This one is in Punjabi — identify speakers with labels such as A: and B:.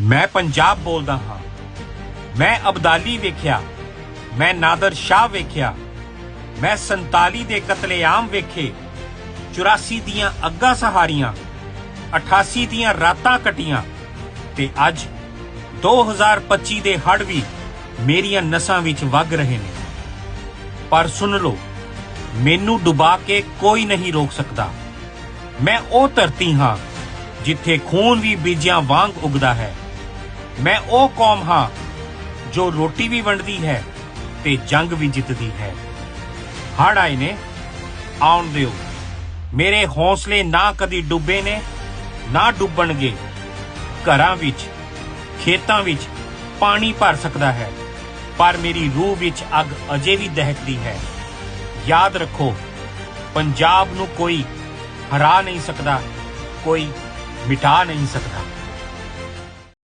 A: ਮੈਂ ਪੰਜਾਬ ਬੋਲਦਾ ਹਾਂ। ਮੈਂ ਅਬਦਾਲੀ ਵੇਖਿਆ। ਮੈਂ ਨਾਦਰ ਸ਼ਾਹ ਵੇਖਿਆ। ਮੈਂ 47 ਦੇ ਕਤਲੇਆਮ ਵੇਖੇ। 84 ਦੀਆਂ ਅੱਗਾਂ ਸਹਾਰੀਆਂ 88 ਦੀਆਂ ਰਾਤਾਂ ਕਟੀਆਂ ਤੇ ਅੱਜ 2025 ਦੇ ਹੜ ਵੀ ਮੇਰੀਆਂ ਨਸਾਂ ਵਿੱਚ ਵਗ ਰਹੇ ਨੇ। ਪਰ ਸੁਣ ਲਓ, ਮੈਨੂੰ ਡੁਬਾ ਕੇ ਕੋਈ ਨਹੀਂ ਰੋਕ ਸਕਦਾ। ਮੈਂ ਉਹ ਧਰਤੀ ਹਾਂ ਜਿੱਥੇ ਖੂਨ ਵੀ ਬੀਜਾਂ ਵਾਂਗ ਉਗਦਾ ਹੈ। ਮੈਂ ਉਹ ਕੌਮ ਹਾਂ ਜੋ ਰੋਟੀ ਵੀ ਵੰਡਦੀ ਹੈ ਤੇ ਜੰਗ ਵੀ ਜਿੱਤਦੀ ਹੈ। ਹੜ ਆਏ ਨੇ, ਆਉਣ ਦਿਓ। ਮੇਰੇ ਹੌਸਲੇ ਨਾ ਕਦੀ ਡੁੱਬੇ ਨੇ, ਨਾ ਡੁੱਬਣਗੇ। ਘਰਾਂ ਵਿੱਚ, ਖੇਤਾਂ ਵਿੱਚ ਪਾਣੀ ਭਰ ਸਕਦਾ ਹੈ, ਪਰ ਮੇਰੀ ਰੂਹ ਵਿੱਚ ਅੱਗ ਅਜੇ ਵੀ ਦਹਿਕਦੀ ਹੈ। ਯਾਦ ਰੱਖੋ, ਪੰਜਾਬ ਨੂੰ ਕੋਈ ਹਰਾ ਨਹੀਂ ਸਕਦਾ, ਕੋਈ ਮਿਟਾ ਨਹੀਂ ਸਕਦਾ।